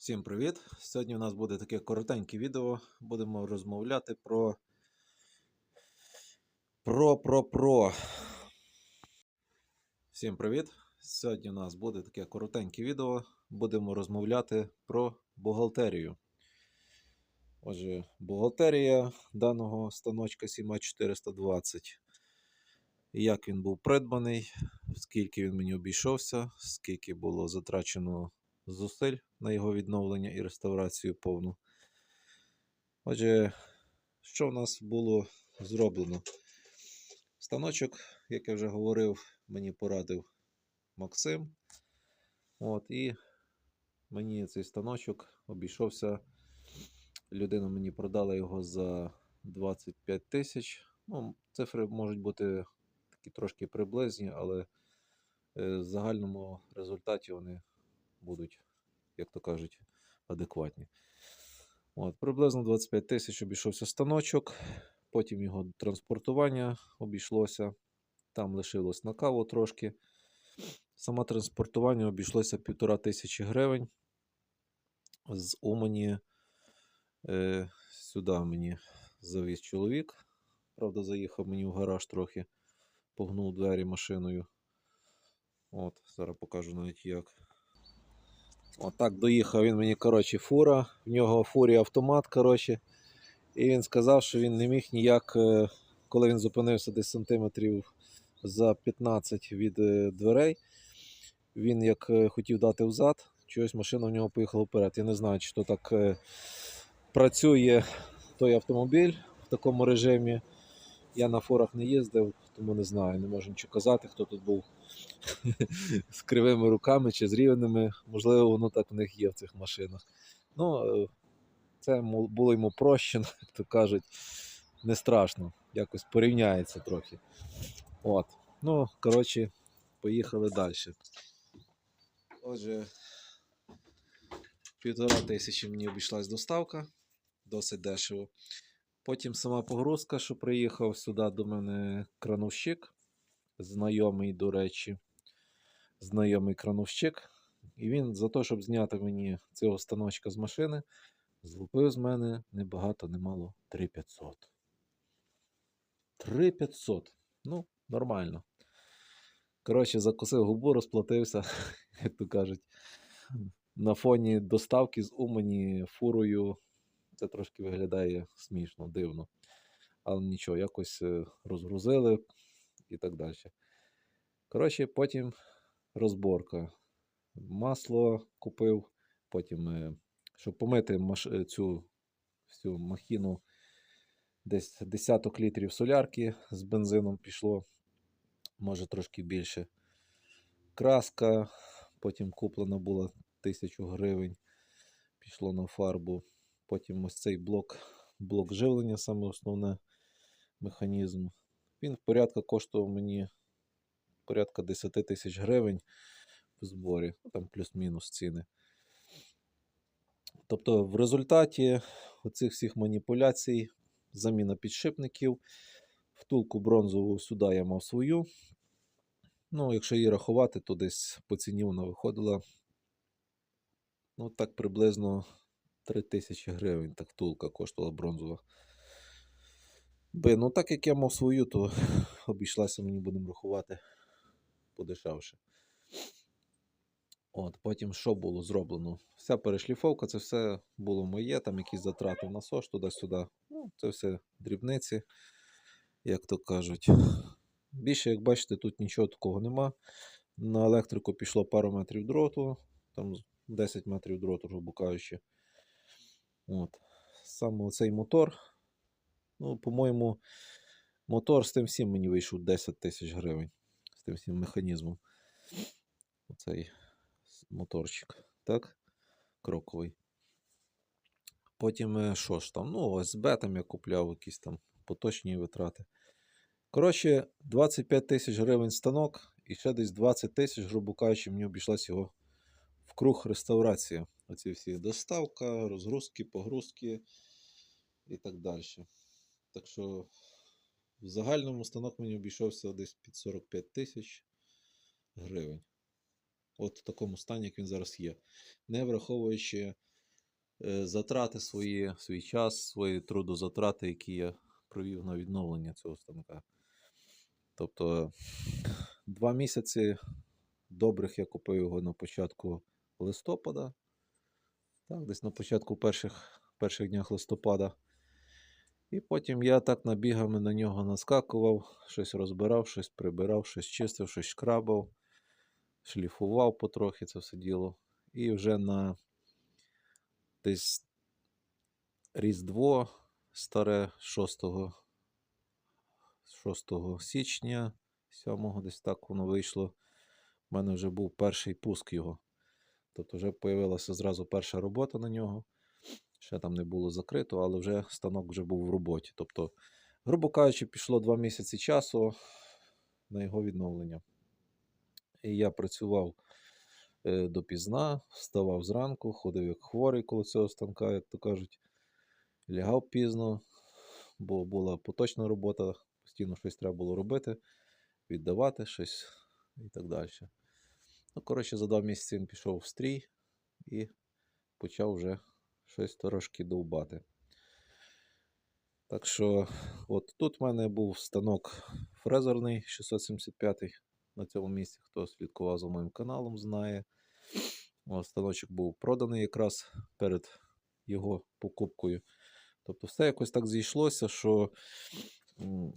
Всім привіт! Сьогодні у нас буде таке коротеньке відео. Будемо розмовляти про. Про, про, про. Всім привіт! Сьогодні у нас буде таке коротеньке відео. Будемо розмовляти про бухгалтерію. Отже, бухгалтерія даного станочка Сіма 420. Як він був придбаний, скільки він мені обійшовся, скільки було затрачено зусиль на його відновлення і реставрацію повну. Отже, що в нас було зроблено? Станочок, як я вже говорив, мені порадив Максим. От, і мені цей станочок обійшовся. Людина мені продала його за 25 тисяч. Ну, цифри можуть бути такі трошки приблизні, але е, в загальному результаті вони будуть, як то кажуть, адекватні. От, приблизно 25 тисяч обійшовся станочок, потім його транспортування обійшлося. Там лишилось на каву трошки. Саме транспортування обійшлося півтора тисячі гривень. З Умані е, сюди мені завіз чоловік. Правда, заїхав мені в гараж трохи, погнув двері машиною. От, зараз покажу навіть як. Отак доїхав він мені, коротше, фура. В нього фурі автомат, коротше. І він сказав, що він не міг ніяк, е, коли він зупинився десь сантиметрів за 15 від е, дверей. Він як е, хотів дати взад, чогось машина в нього поїхала вперед. Я не знаю, чи то так працює той автомобіль в такому режимі. Я на фурах не їздив, тому не знаю, не можу нічого казати, хто тут був з кривими руками чи з рівними. Можливо, воно так в них є в цих машинах. Ну, е, це було йому прощено, як то кажуть, не страшно. Якось порівняється трохи. От. Ну, коротше, поїхали далі. Отже, півтора тисячі мені обійшлась доставка, досить дешево. Потім сама погрузка, що приїхав сюди до мене крановщик, знайомий, до речі, знайомий крановщик. І він за те, щоб зняти мені цього станочка з машини, злупив з мене не багато, не мало 3500. 3500. Ну, нормально. Коротше, закусив губу, розплатився, як то кажуть. На фоні доставки з Умані фурою це трошки виглядає смішно, дивно. Але нічого, якось е, розгрузили і так далі. Коротше, потім розборка. Масло купив, потім, щоб помити маш... е, цю всю махіну, десь десяток літрів солярки з бензином пішло, може трошки більше. Краска, потім куплена була тисячу гривень, пішло на фарбу. Потім ось цей блок, блок живлення, саме основне механізм. Він в порядку коштував мені порядка 10 тисяч гривень в зборі, там плюс-мінус ціни. Тобто, в результаті оцих всіх маніпуляцій, заміна підшипників, втулку бронзову сюди я мав свою. Ну, якщо її рахувати, то десь по ціні вона виходила. Ну, так приблизно 3 тисячі гривень так втулка коштувала бронзова. Би, ну так як я мав свою, то обійшлася мені будемо рахувати подешевше. От, потім що було зроблено? Вся перешліфовка, це все було моє, там якісь затрати в насос туди-сюди. Ну, це все дрібниці, як то кажуть. Більше, як бачите, тут нічого такого нема. На електрику пішло пару метрів дроту, там 10 метрів дроту, грубо кажучи. От. Саме цей мотор. Ну, по-моєму, мотор з тим всім мені вийшов 10 тисяч гривень. З тим всім механізмом. Оцей моторчик. Так? Кроковий. Потім, е, що ж там? Ну, ОСБ там я купляв, якісь там поточні витрати. Коротше, 25 тисяч гривень станок, і ще десь 20 тисяч, грубо кажучи, мені обійшлась його в круг реставрація. Оці всі доставка, розгрузки, погрузки і так далі. Так що в загальному станок мені обійшовся десь під 45 тисяч гривень. От в такому стані, як він зараз є. Не враховуючи е, затрати свої, свій час, свої трудозатрати, які я провів на відновлення цього станка. Тобто два місяці добрих я купив його на початку листопада. Так, десь на початку перших, перших днях листопада. І потім я так набігами на нього наскакував, щось розбирав, щось прибирав, щось чистив, щось шкрабав, шліфував потрохи це все діло. І вже на десь Різдво старе 6, 6 січня, 7 десь так воно вийшло. У мене вже був перший пуск його. Тобто вже з'явилася зразу перша робота на нього. Ще там не було закрито, але вже станок вже був в роботі. Тобто, грубо кажучи, пішло два місяці часу на його відновлення. І я працював е, допізна, вставав зранку, ходив як хворий коло цього станка, як то кажуть, лягав пізно, бо була поточна робота, постійно щось треба було робити, віддавати щось і так далі. Ну, коротше, за два місяці він пішов в стрій і почав вже щось трошки довбати. Так що, от тут в мене був станок фрезерний 675 на цьому місці. Хто слідкував за моїм каналом, знає. От, станочок був проданий якраз перед його покупкою. Тобто, все якось так зійшлося, що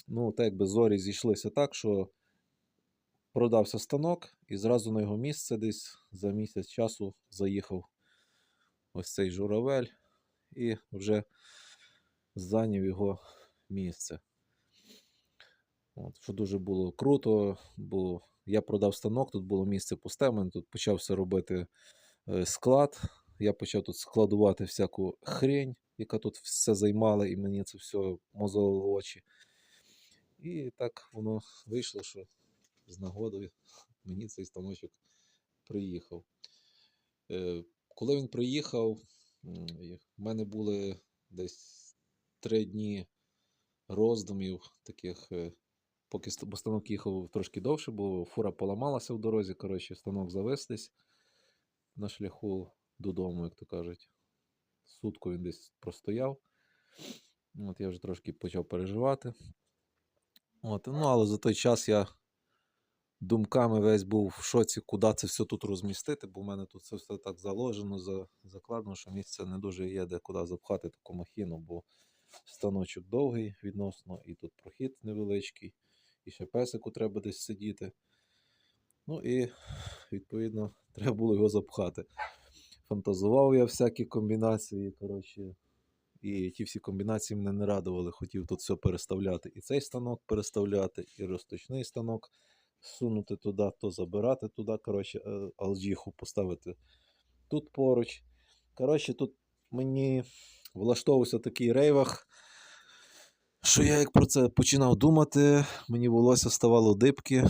ну, так якби зорі зійшлися так, що продався станок, і зразу на його місце десь за місяць часу заїхав ось цей журавель і вже зайняв його місце. От, що дуже було круто, бо я продав станок, тут було місце пусте, мене тут почався робити е, склад. Я почав тут складувати всяку хрень, яка тут все займала, і мені це все мозолило очі. І так воно вийшло, що з нагодою мені цей станочок приїхав. Коли він приїхав, в мене були десь три дні роздумів таких, е, поки станок їхав трошки довше, бо фура поламалася в дорозі. Коротше, станок завис десь на шляху додому, як то кажуть. Сутку він десь простояв. От я вже трошки почав переживати. От, ну, але за той час я думками весь був в шоці, куди це все тут розмістити, бо в мене тут це все так заложено, за- закладено, що місця не дуже є, де куди запхати таку махіну, бо станочок довгий відносно, і тут прохід невеличкий, і ще песику треба десь сидіти. Ну і, відповідно, треба було його запхати. Фантазував я всякі комбінації, коротше. І ті всі комбінації мене не радували. Хотів тут все переставляти. І цей станок переставляти, і розточний станок сунути туди, то забирати туди. Коротше, е, алджіху поставити тут поруч. Коротше, тут мені влаштовувався такий рейвах, що я як про це починав думати, мені волосся ставало дибки,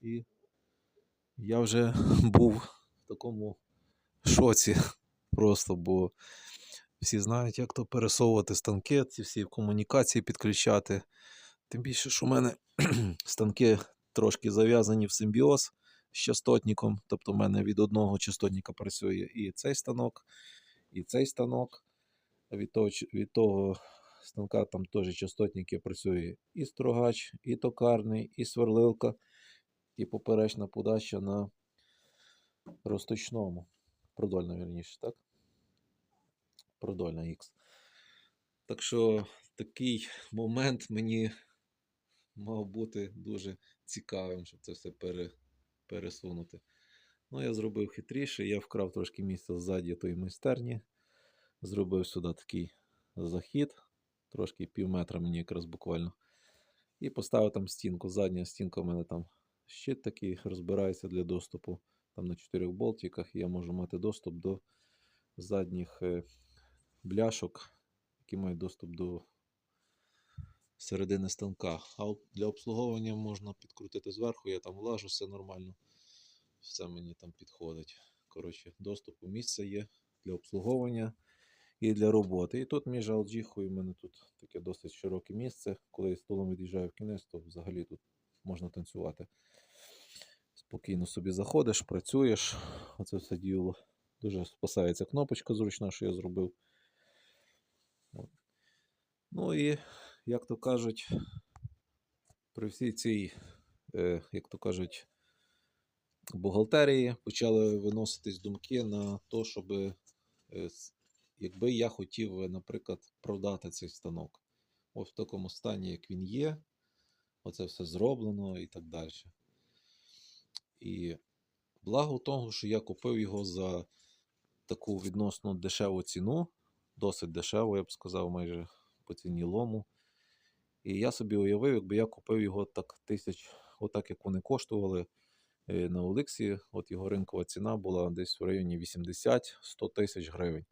і я вже був в такому шоці просто, бо всі знають, як то пересовувати станки, ці всі комунікації підключати. Тим більше, що в мене станки трошки зав'язані в симбіоз з частотником. Тобто, в мене від одного частотника працює і цей станок, і цей станок. Від того, від того станка там теж частотники працює і строгач, і токарний, і сверлилка, і поперечна подача на розточному. Продольна, вірніше, так? Продольна X. Так що такий момент мені мав бути дуже цікавим, щоб це все пере, пересунути. Ну, я зробив хитріше, я вкрав трошки місця ззаді тої майстерні. Зробив сюди такий захід, трошки пів метра мені якраз буквально. І поставив там стінку. Задня стінка у мене там щит такий розбирається для доступу. Там на чотирьох болтиках я можу мати доступ до задніх е, бляшок, які мають доступ до середини станка. А для обслуговування можна підкрутити зверху, я там влажу, все нормально. Все мені там підходить. Коротше, доступ у місце є для обслуговування і для роботи. І тут між алджіхою в мене тут таке досить широке місце. Коли я столом від'їжджаю в кінець, то взагалі тут можна танцювати. Спокійно собі заходиш, працюєш, оце все діло Дуже спасається кнопочка зручна, що я зробив. Ну і, як то кажуть, при всій цій, е, як то кажуть, бухгалтерії почали виноситись думки на те, щоб е, якби я хотів, наприклад, продати цей станок. Ось в такому стані, як він є, оце все зроблено і так далі. І благо тому, що я купив його за таку відносно дешеву ціну, досить дешево, я б сказав, майже по ціні лому. І я собі уявив, якби я купив його так тисяч, отак як вони коштували е, на Олексі, от його ринкова ціна була десь в районі 80-100 тисяч гривень.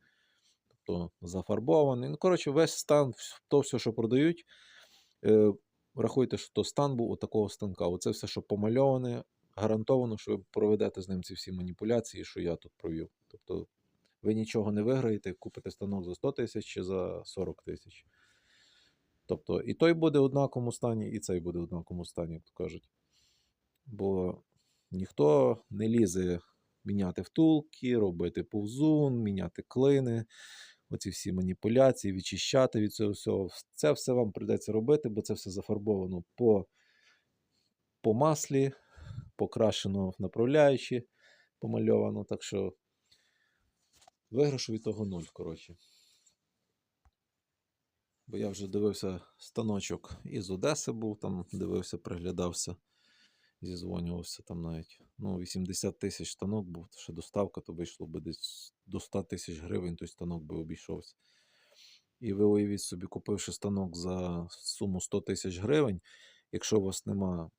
Тобто зафарбований. Ну, коротше, весь стан, то все, що продають, е, рахуйте, що то стан був у такого станка. Оце все, що помальоване, гарантовано, що ви проведете з ним ці всі маніпуляції, що я тут провів. Тобто ви нічого не виграєте, купите станок за 100 тисяч чи за 40 тисяч. Тобто і той буде в однаковому стані, і цей буде в однаковому стані, як то кажуть. Бо ніхто не лізе міняти втулки, робити повзун, міняти клини, оці всі маніпуляції, відчищати від цього всього. Це все вам прийдеться робити, бо це все зафарбовано по, по маслі, покрашено в направляючі, помальовано. Так що виграшу від того нуль, коротше. Бо я вже дивився станочок із Одеси був, там дивився, приглядався, зізвонювався там навіть. Ну, 80 тисяч станок був, ще доставка, то вийшло би десь до 100 тисяч гривень, той станок би обійшовся. І ви уявіть собі, купивши станок за суму 100 тисяч гривень, якщо у вас нема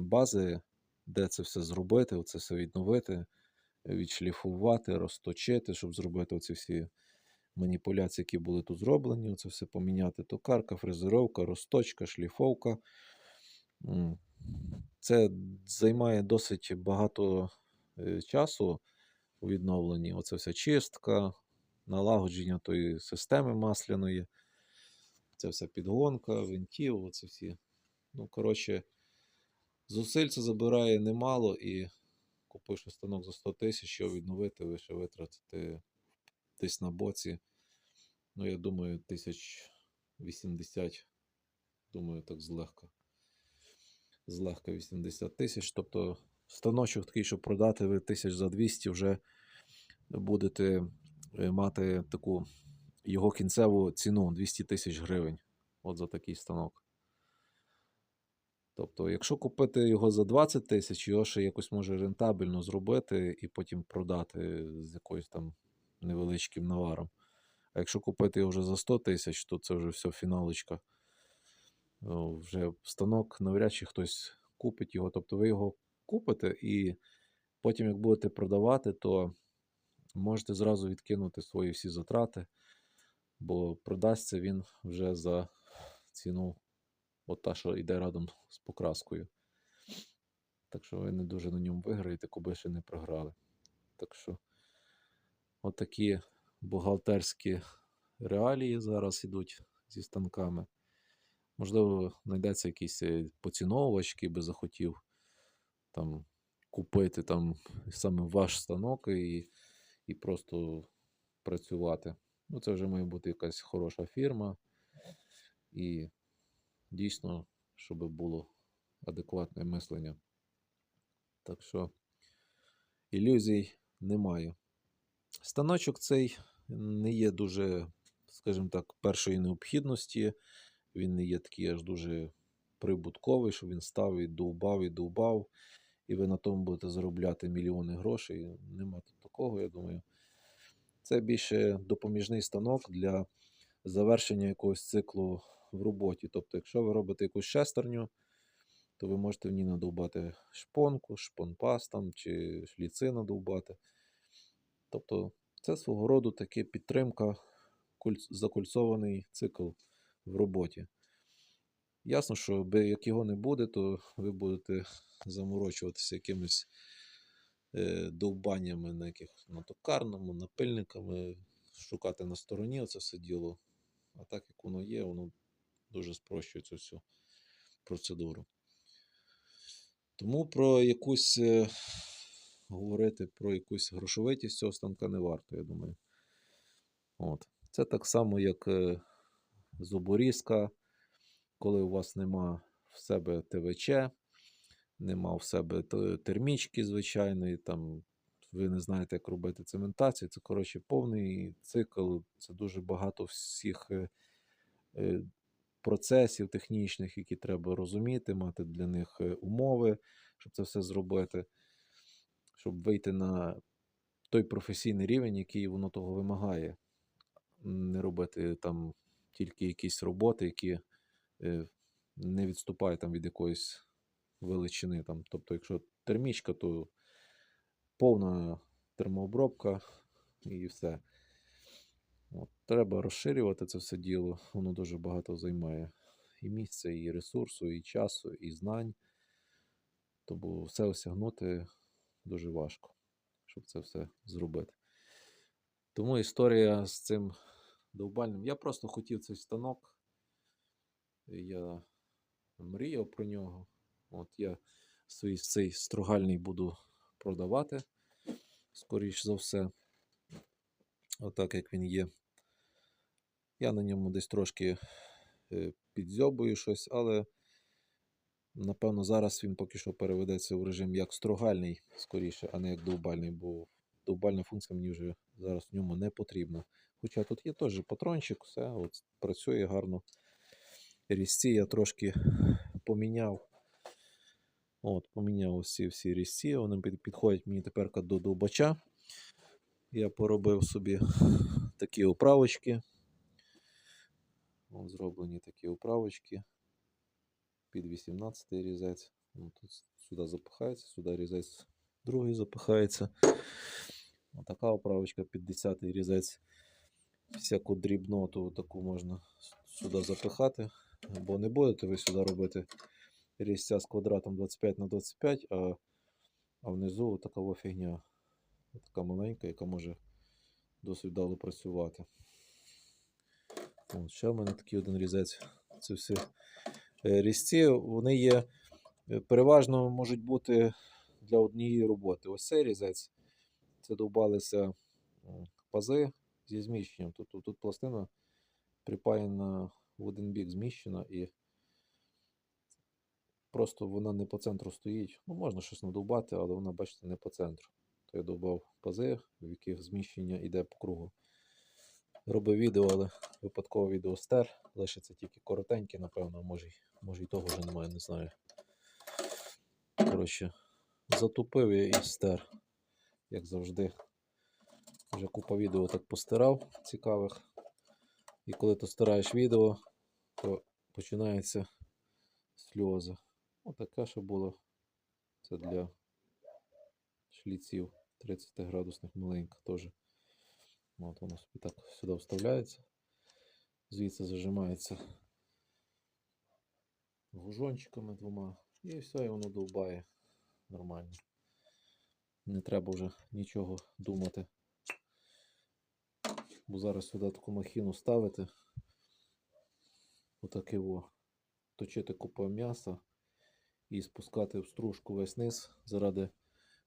бази, де це все зробити, оце все відновити, відшліфувати, розточити, щоб зробити оці всі маніпуляції, які були тут зроблені, оце все поміняти. Токарка, фрезеровка, розточка, шліфовка. Це займає досить багато е, часу у відновленні. Оце вся чистка, налагодження тої системи масляної, це вся підгонка, винтів, оце всі. Ну, коротше, зусиль це забирає немало і купивши станок за 100 тисяч, його відновити, ви ще витратите десь на боці. Ну, я думаю, тисяч 80, думаю, так злегка. Злегка 80 тисяч. Тобто станочок такий, щоб продати, ви тисяч за 200 вже будете е, мати таку його кінцеву ціну 200 тисяч гривень. От за такий станок. Тобто, якщо купити його за 20 тисяч, його ще якось може рентабельно зробити і потім продати з якоюсь там невеличким наваром. А якщо купити його вже за 100 тисяч, то це вже все фіналочка. Вже станок навряд чи хтось купить його. Тобто ви його купите і потім, як будете продавати, то можете зразу відкинути свої всі затрати, бо продасться він вже за ціну, от та, що йде радом з покраскою. Так що ви не дуже на ньому виграєте, коби ще не програли. Так що отакі бухгалтерські реалії зараз ідуть зі станками. Можливо, знайдеться якийсь е, поціновувач, який би захотів там купити там саме ваш станок і, і просто працювати. Ну, це вже має бути якась хороша фірма. І дійсно, щоб було адекватне мислення. Так що ілюзій немає. Станочок цей не є дуже, скажімо так, першої необхідності. Він не є такий аж дуже прибутковий, що він став і довбав, і довбав, і ви на тому будете заробляти мільйони грошей. Нема тут такого, я думаю. Це більше допоміжний станок для завершення якогось циклу в роботі. Тобто, якщо ви робите якусь шестерню, то ви можете в ній надовбати шпонку, шпонпас там, чи шліци надовбати. Тобто, це свого роду таки підтримка, закульцований цикл в роботі. Ясно, що як його не буде, то ви будете заморочуватися якимись е, довбаннями на яких на токарному, напильниками, шукати на стороні оце все діло. А так як воно є, воно дуже спрощує цю всю процедуру. Тому про якусь е, говорити про якусь грошовитість цього станка не варто, я думаю. От. Це так само, як е, зуборізка, коли у вас нема в себе ТВЧ, нема в себе термічки звичайної, там ви не знаєте, як робити цементацію. Це, коротше, повний цикл. Це дуже багато всіх е, е, процесів технічних, які треба розуміти, мати для них умови, щоб це все зробити, щоб вийти на той професійний рівень, який воно того вимагає. Не робити там тільки якісь роботи, які е, не відступають там від якоїсь величини. Там. Тобто, якщо термічка, то повна термообробка і все. От, треба розширювати це все діло, воно дуже багато займає і місця, і ресурсу, і часу, і знань. Тому все осягнути дуже важко, щоб це все зробити. Тому історія з цим довбальним. Я просто хотів цей станок. Я мріяв про нього. От я свій цей строгальний буду продавати, скоріш за все. Отак, як він є. Я на ньому десь трошки е, підзьобую щось, але напевно зараз він поки що переведеться в режим як строгальний, скоріше, а не як довбальний, бо довбальна функція мені вже зараз в ньому не потрібна. Хоча тут є теж патрончик, все от, працює гарно. Різці я трошки поміняв. От, поміняв ці всі різці, вони підходять мені тепер до довбача. Я поробив собі такі оправочки. От зроблені такі оправочки під 18 різець. Ну, тут сюди запихається, сюди різець другий запихається. Така оправочка під 10 різець. Всяку дрібноту таку можна сюди запихати. Бо не будете ви сюди робити різця з квадратом 25 на 25, а, а внизу така фігня. Така маленька, яка може досить вдало працювати. От, ще в мене такий один різець. Це всі е, різці, вони є е, переважно можуть бути для однієї роботи. Ось цей різець. Це довбалися пази зі зміщенням. Тут, тут, тут пластина припаяна в один бік зміщена і просто вона не по центру стоїть. Ну, можна щось надовбати, але вона, бачите, не по центру. То я довбав пази, в яких зміщення йде по кругу. Робив відео, але випадково відео стер. Лишиться тільки коротеньке, напевно, може, може і того вже немає, не знаю. Коротше, затупив я і стер, як завжди. Вже купа відео так постирав цікавих. І коли ти стираєш відео, то починаються сльози. Отаке ще було. Це для шліців 30 градусних маленька теж. От воно собі так сюди вставляється. Звідси зажимається гужончиками двома. І все, і воно довбає нормально. Не треба вже нічого думати. Бо зараз сюди таку махіну ставити. Отаке во. Точити купу м'яса і спускати в стружку весь низ заради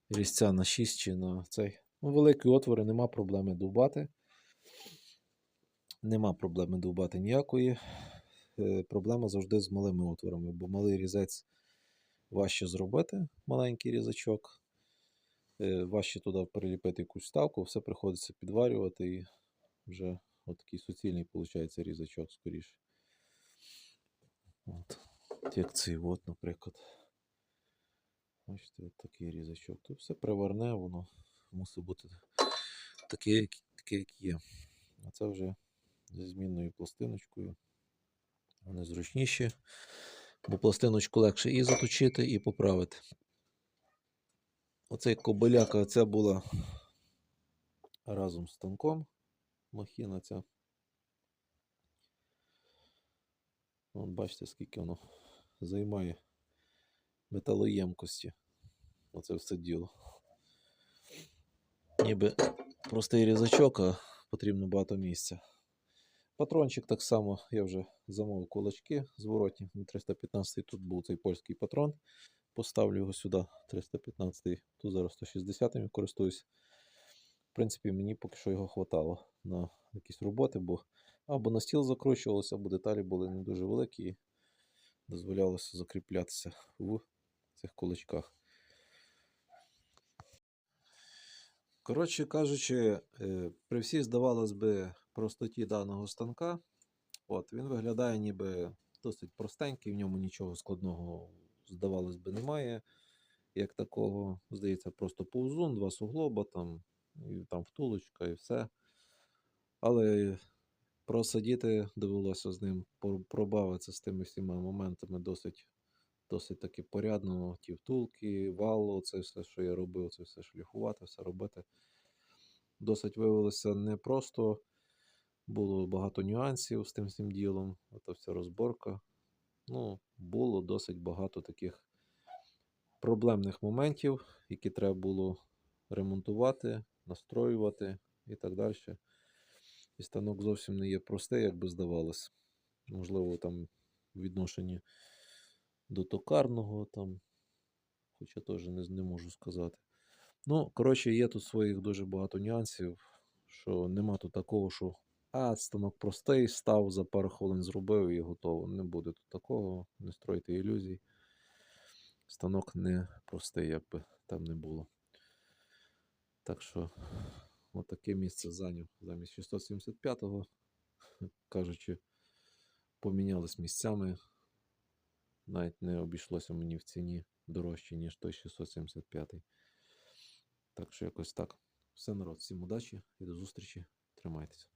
різця на 6 чи на цей. Ну, великі отвори, нема проблеми довбати. Нема проблеми довбати ніякої. Е, Проблема завжди з малими отворами, бо малий різець важче зробити, маленький різачок. Е, Важче туди приліпити якусь ставку, все приходиться підварювати і вже от такий суцільний виходить різачок скоріше. От. Як цей от, наприклад. Бачите, от такий різачок. Тут все приварне, воно мусить бути таке, таке, як є. А це вже зі змінною пластиночкою. Вони зручніші, бо пластиночку легше і заточити, і поправити. Оцей кобиляка, ця була разом з станком. Махіна ця. От бачите, скільки воно займає металоємкості. Оце все діло. Ніби простий різачок, а потрібно багато місця. Патрончик так само, я вже замовив кулачки зворотні на 315 тут був цей польський патрон. поставлю його сюди, 315 тут зараз 160 я користуюсь. В принципі, мені поки що його хватало на якісь роботи, бо або на стіл закручувалося, або деталі були не дуже великі, і дозволялося закріплятися в цих кулачках. Коротше кажучи, е, при всій, здавалось би, простоті даного станка, от, він виглядає ніби досить простенький, в ньому нічого складного, здавалось би, немає. Як такого, здається, просто повзун, два суглоба, там, і там втулочка і все. Але просидіти довелося з ним, пробавитися з тими всіма моментами досить, досить таки порядно. Ті втулки, вал, це все, що я робив, це все шліфувати, все робити. Досить виявилося непросто. Було багато нюансів з тим всім ділом. Ота вся розборка. Ну, було досить багато таких проблемних моментів, які треба було ремонтувати, настроювати і так далі. І станок зовсім не є простий, як би здавалось. Можливо, там відношенні до токарного, там, хоча теж не, не можу сказати. Ну, коротше, є тут своїх дуже багато нюансів, що нема тут такого, що а, станок простий, став, за пару хвилин зробив і готово. Не буде тут такого, не стройте ілюзій. Станок не простий, як би там не було. Так що, отаке місце зайняв замість 675-го. Кажучи, помінялись місцями. Навіть не обійшлося мені в ціні дорожче, ніж той 675-й. Так що якось так. Все, народ, всім удачі і до зустрічі. Тримайтеся.